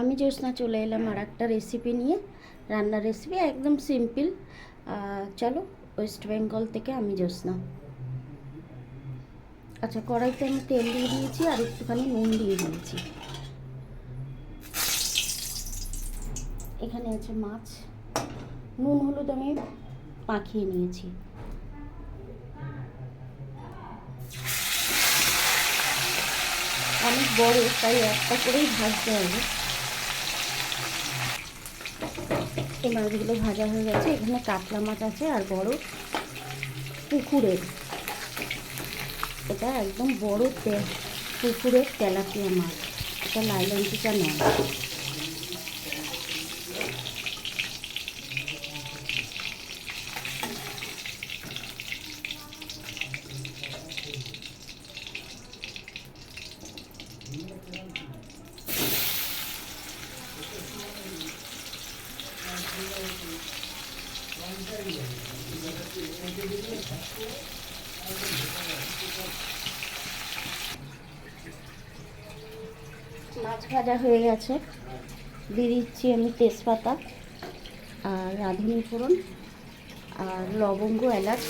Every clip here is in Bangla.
আমি জ্যোৎস্না চলে এলাম আর একটা রেসিপি নিয়ে। রান্নার রেসিপি একদম সিম্পল চলো ওয়েস্ট বেঙ্গল থেকে আমি জ্যোৎস্না আচ্ছা কড়াইতে আমি তেল দিয়ে দিয়েছি আর একটুখানি নুন দিয়ে দিয়েছি। এখানে আছে মাছ। নুন, হলুদ আমি পাখিয়ে নিয়েছি। অনেক বড়, তাই একটা করেই ভাজতে হবে। এই মাছগুলো ভাজা হয়ে গেছে। এখানে কাতলা মাছ আছে আর বড় পুকুরের। এটা একদম বড় তে, পুকুরের তেলাপিয়া মাছ। এটা লাইলনটিটা নয়। মাছ ভাজা হয়ে গেছে। দিয়ে দিচ্ছি আমি তেজপাতা আর রাঁধুনি ফোড়ন আর লবঙ্গ, এলাচ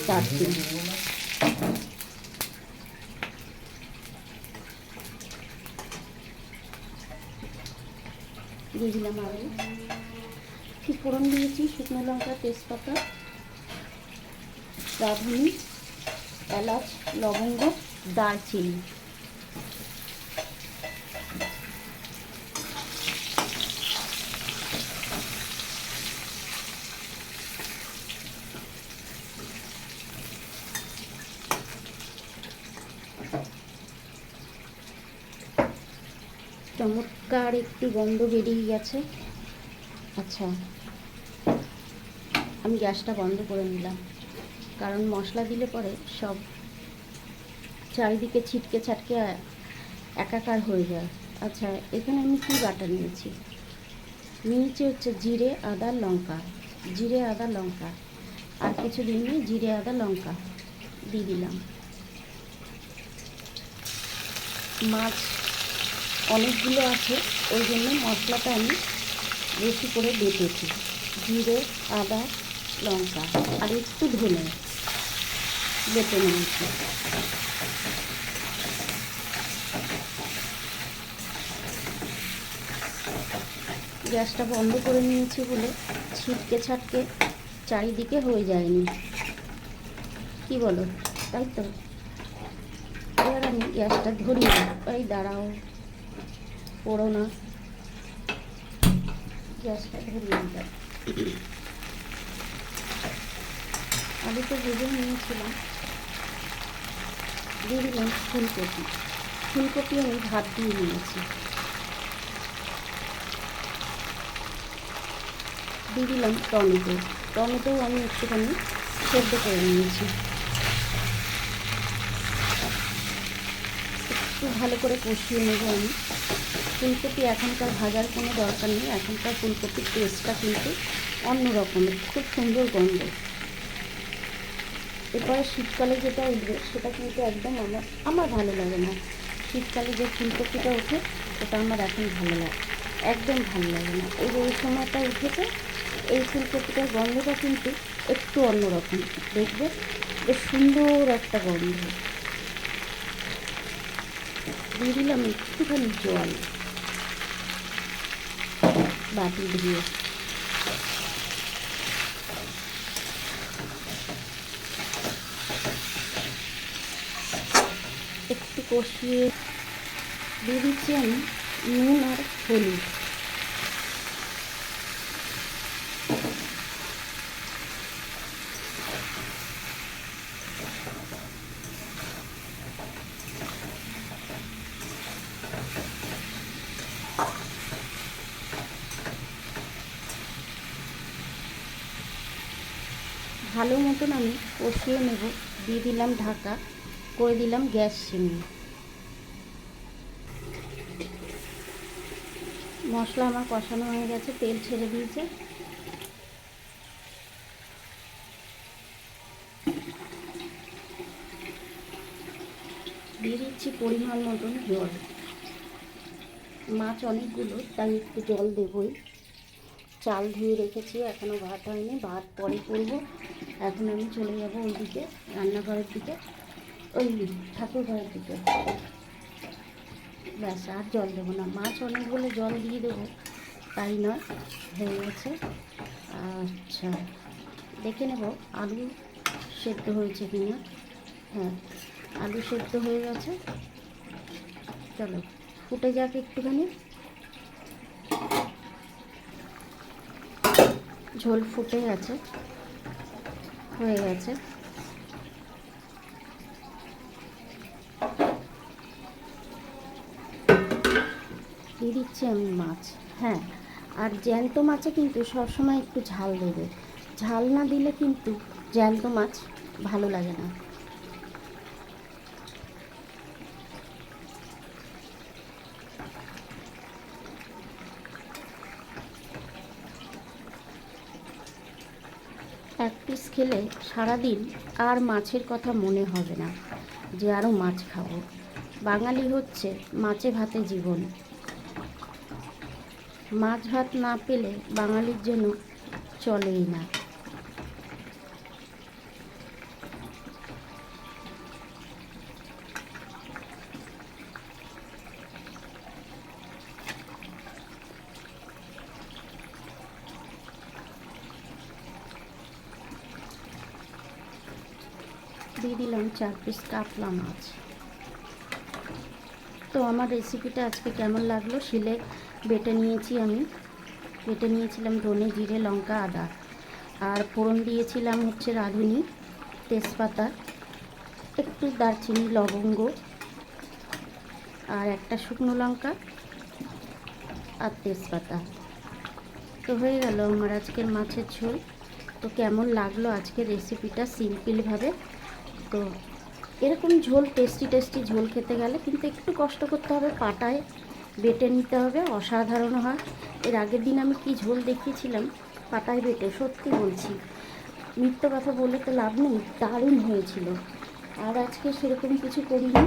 দিয়ে দিলাম আলু। ঠিক ফোড়ন দিয়েছি, শুকনো লঙ্কা, তেজপাতা, রাঁধুনি, এলাচ, লবঙ্গ, দারচিনি। চমৎকার একটি গন্ধ বেরিয়ে গেছে। আচ্ছা আমি গ্যাসটা বন্ধ করে নিলাম। কারণ মশলা দিলে পরে সব চারিদিকে ছিটকে ছাটকে একাকার হয়ে যায়। আচ্ছা এখানে আমি কি বাটা নিয়েছি? নিয়েছি হচ্ছে জিরে, আদা, লঙ্কা। জিরে, আদা, লঙ্কা। আর কিছু দিন নিয়ে জিরে, আদা, লঙ্কা দিয়ে দিলাম। মাছ অনেকগুলো আছে, ওই জন্য মশলাটা আমি বেশি করে বেটেছি। জিরে, আদা লঙ্কা আর একটু ধনে বেটে নিয়েছি গ্যাসটা বন্ধ করে নিয়েছি বলে ছিটকে ছাটকে চারিদিকে হয়ে যায়নি। কি বলো? তাই তো। এবার আমি গ্যাসটা ধরিয়ে এই দাঁড়াও, পড়ো না। গ্যাসটা ধরিয়ে আলু তো ভেজে নিয়েছিলাম। দিয়ে দিলাম ফুলকপি। ফুলকপি আমি ভাত দিয়ে নিয়েছি। দিয়ে দিলাম টমেটো। টমেটোও আমি একটুখানি সেদ্ধ করে নিয়েছি। একটু ভালো করে কষিয়ে নেব আমি। ফুলকপি এখনকার ভাজার কোনো দরকার নেই। এখনকার ফুলকপির টেস্টটা কিন্তু অন্য রকমের খুব সুন্দর গন্ধ। এরপরে শীতকালে যেটা উঠবে, সেটা কিন্তু একদম আমার আমার ভালো লাগে না। শীতকালে যে ফুলকপিটা ওঠে, ওটা আমার এখন ভালো লাগে, একদম ভালো লাগে না। এই যে এই সময়টা উঠেছে, এই ফুলকপিটার গন্ধটা কিন্তু একটু অন্যরকম। দেখবে বেশ সুন্দর একটা গন্ধ। দিয়ে দিলাম একটুখানি জল। বাটি দিয়ে। একটু কষিয়ে দিয়ে দিচ্ছি আমি নুন আর হলুদ। ভালো মতন আমি কষিয়ে নেব। দিয়ে দিলাম ঢাকা। করে দিলাম গ্যাস সিমে। মশলা আমার কষানো হয়ে গেছে, তেল ছেড়ে দিয়েছে। দিয়ে দিচ্ছি পরিমাণ মতন জল। মাছ অনেকগুলো, তাই একটু জল দেবই। চাল ধুয়ে রেখেছি এখনও ভাত হয়নি, ভাত পরে করব। এখন আমি চলে যাব ওইদিকে রান্নাঘরের দিকে। ওই ঠাকুর ঘরের দিকে। ব্যাস, আর জল দেবো না। মাছ অনেকগুলো জল দিয়ে দেবো, তাই নয়, হয়ে গেছে। আচ্ছা দেখে নেব আলু সেদ্ধ হয়েছে কি না হ্যাঁ আলু সেদ্ধ হয়ে গেছে। চলো, ফুটে যাক একটুখানি। ঝোল ফুটে গেছে, হয়ে গেছে। দিয়ে দিচ্ছি আমি মাছ হ্যাঁ। আর জ্যান্ত মাছে কিন্তু সবসময় একটু ঝাল দেবে। ঝাল না দিলে কিন্তু জ্যান্ত মাছ ভালো লাগে না। এক পিস খেলে সারাদিন আর মাছের কথা মনে হবে না যে আরও মাছ খাব। বাঙালি হচ্ছে মাছে ভাতে জীবন। মাছ ভাত না পেলে বাঙালির জন্য চলেই না। দিয়ে দিলাম চার পিস কাতলা মাছ। তো আমার রেসিপিটা আজকে কেমন লাগল? শিলে বেটে নিয়েছি আমি। বেটে নিয়েছিলাম ধনে, জিরে, লঙ্কা, আদা। আর ফোড়ন দিয়েছিলাম হচ্ছে রাঁধুনি, তেজপাতা, একটু দারচিনি, লবঙ্গ আর একটা শুকনো লঙ্কা আর তেজপাতা। তো হয়ে গেল আমার আজকের মাছের ঝোল। তো কেমন লাগল আজকের রেসিপিটা সিম্পলভাবে? তো এরকম ঝোল, টেস্টি টেস্টি ঝোল খেতে গেলে কিন্তু একটু কষ্ট করতে হবে পাটায়। বেটে নিতে হবে, অসাধারণ হয়। এর আগের দিন আমি কি ঝোল দেখিয়েছিলাম, পাতায় বেটে, সত্যি বলছি। মিথ্য কথা বলে তো লাভ নেই, দারুণ হয়েছিল। আর আজকে সেরকম কিছু করিনি।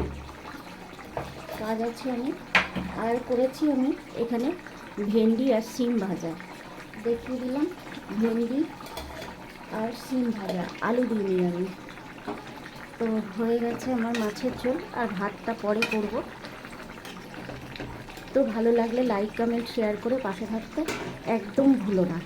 কাজ আছে অনেক। আর করেছি আমি এখানে ভেন্ডি আর সিম ভাজা। দেখিয়ে দিলাম, ভেন্ডি আর সিম ভাজা, আলু দিইনি আমি তো হয়ে গেছে আমার মাছের ঝোল, আর ভাতটা পরে করব। তো ভালো লাগলে লাইক কমেন্ট শেয়ার করে পাশে থাকতে একদম ভুলো না।